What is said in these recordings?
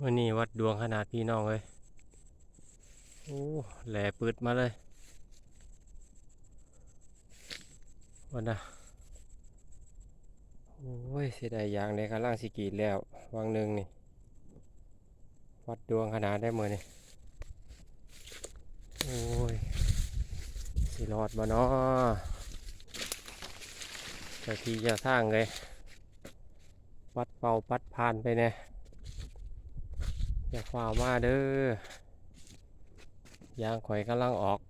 มื่อนี้วัดดวงขนาดพี่น้องเลยโอ้แหล่ปืดมาเลยวันนะโอ้ยเสียดายอย่างในกำลังสิกีดแล้ววังหนึ่งนี่วัดดวงขนาดได้เมือนี่โอ้ยสิรอดบ่เนาะเจะทีจะสร้างเลยปัดเป่าปัดผ่านไปเนี่ย อย่าฝ่าวมาเด้อยางข่อยกำลังออก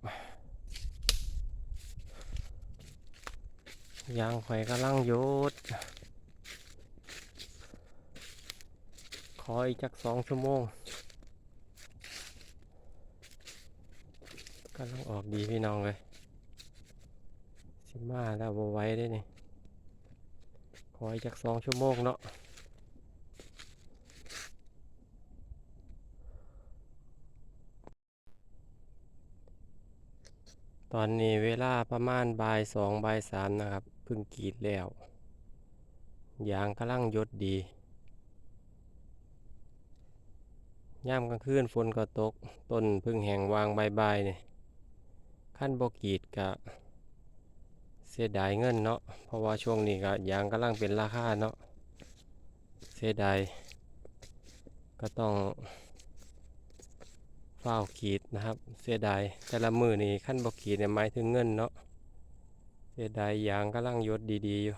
ยางข่อยกำลังโยดขออีกจักสองชั่วโมงกำลังออกดีพี่น้องเลยสิมาแล้วบ่ไว้ได้นี่ขออีกจักสองชั่วโมงเนาะ ตอนนี้เวลาประมาณบ่ายสองบ่ายสามนะครับเพิ่งกรีดแล้ว ยางกำลังยดดีย่ามกลางคืนฝนก็ตก ต้นเพึ่งแห้งวางใบใบายๆนี่ยขั้นบกีดกะเสียดายเงินเนาะเพราะว่าช่วงนี้ก็ยางกำลังเป็นราคาเนาะเสียดายก็ต้อง ฝ้าวขีดนะครับ เสียดายแต่ละมือนี่ขั้นบกขีดเนี่ยหมายถึงเงินเนาะเสียดายยางกำลังยดดีๆอยู่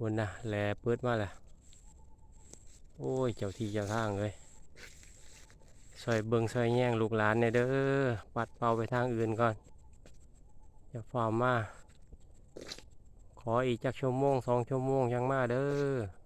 วนนะแลเปิดมาแหละโอ้ยเจ้าที่เจ้าทางเลยซอยเบิงซอยแย่งลูกหลานเนี่ยเด้อปัดเป่าไปทางอื่นก่อนอย่าฝ่ามาขออีกจักชั่วโมงสองชั่วโมงยังมาเด้อ